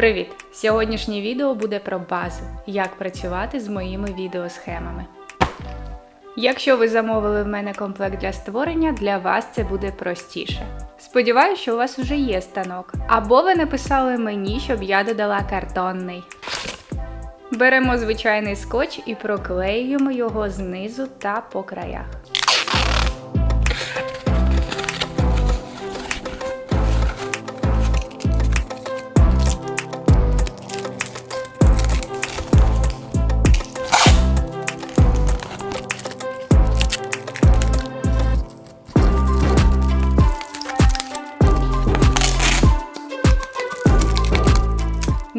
Привіт! Сьогоднішнє відео буде про базу, як працювати з моїми відеосхемами. Якщо ви замовили в мене комплект для створення, для вас це буде простіше. Сподіваюсь, що у вас вже є станок, або ви написали мені, щоб я додала картонний. Беремо звичайний скотч і проклеюємо його знизу та по краях.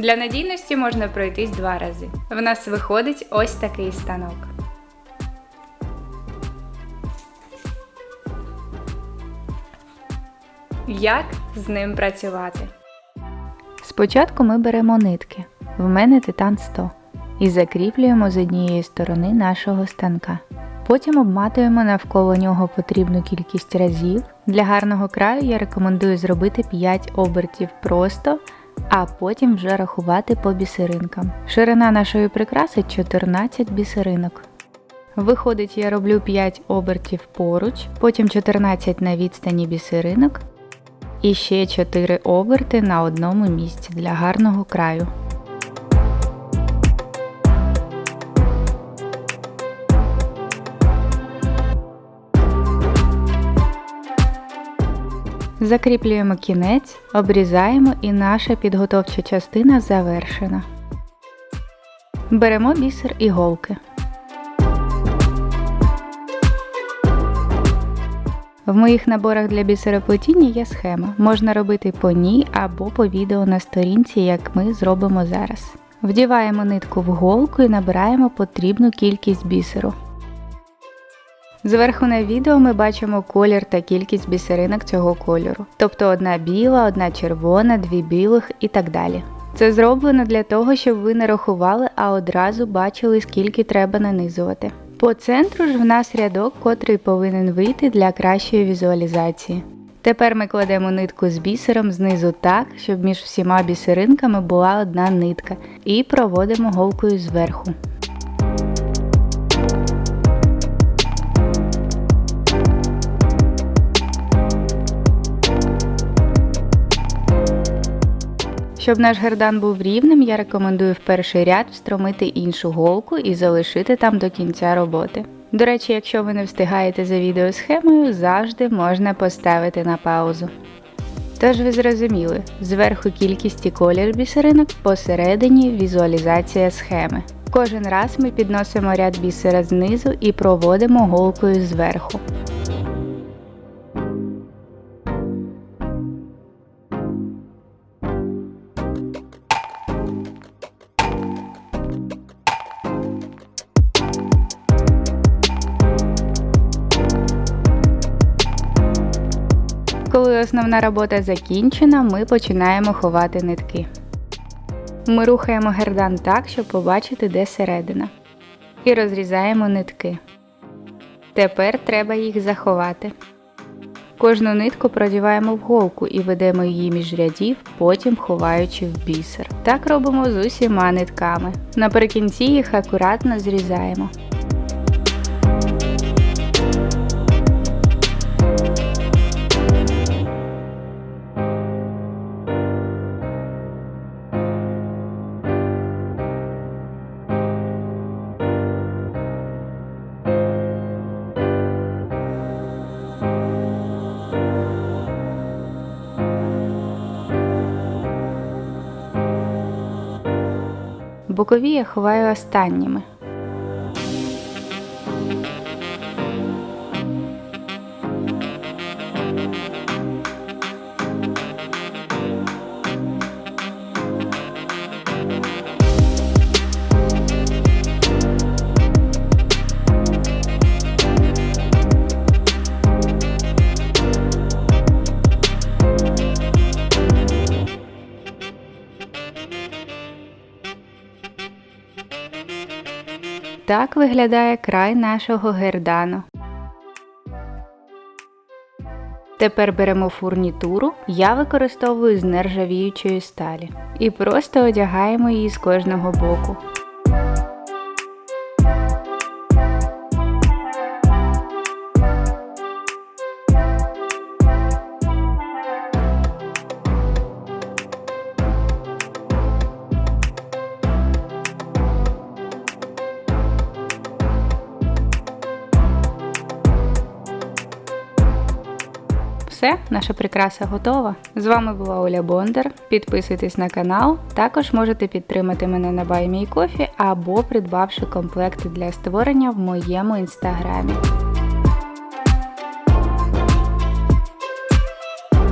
Для надійності можна пройтись два рази. В нас виходить ось такий станок. Як з ним працювати? Спочатку ми беремо нитки. В мене титан 100 і закріплюємо з однієї сторони нашого станка. Потім обматуємо навколо нього потрібну кількість разів. Для гарного краю я рекомендую зробити 5 обертів просто, а потім вже рахувати по бісеринкам. Ширина нашої прикраси 14 бісеринок. Виходить, я роблю 5 обертів поруч, потім 14 на відстані бісеринок і ще 4 оберти на одному місці для гарного краю. Закріплюємо кінець, обрізаємо і наша підготовча частина завершена. Беремо бісер і голки. В моїх наборах для бісероплетіння є схема. Можна робити по ній або по відео на сторінці, як ми зробимо зараз. Вдіваємо нитку в голку і набираємо потрібну кількість бісеру. Зверху на відео ми бачимо колір та кількість бісеринок цього кольору, тобто одна біла, одна червона, дві білих і так далі. Це зроблено для того, щоб ви не рахували, а одразу бачили, скільки треба нанизувати. По центру ж в нас рядок, котрий повинен вийти для кращої візуалізації. Тепер ми кладемо нитку з бісером знизу так, щоб між всіма бісеринками була одна нитка, і проводимо голкою зверху. Щоб наш гердан був рівним, я рекомендую в перший ряд встромити іншу голку і залишити там до кінця роботи. До речі, якщо ви не встигаєте за відеосхемою, завжди можна поставити на паузу. Тож ви зрозуміли, зверху кількість і колір бісеринок, посередині візуалізація схеми. Кожен раз ми підносимо ряд бісера знизу і проводимо голкою зверху. Коли основна робота закінчена, ми починаємо ховати нитки. Ми рухаємо гердан так, щоб побачити, де середина. І розрізаємо нитки. Тепер треба їх заховати. Кожну нитку продіваємо в голку і ведемо її між рядів, потім ховаючи в бісер. Так робимо з усіма нитками. Наприкінці їх акуратно зрізаємо. Бокові я ховаю останніми. Так виглядає край нашого гердану. Тепер беремо фурнітуру, я використовую з нержавіючої сталі. І просто одягаємо її з кожного боку. Все, наша прикраса готова. З вами була Оля Бондар. Підписуйтесь на канал. Також можете підтримати мене на BuyMeCoffee або придбавши комплекти для створення в моєму інстаграмі.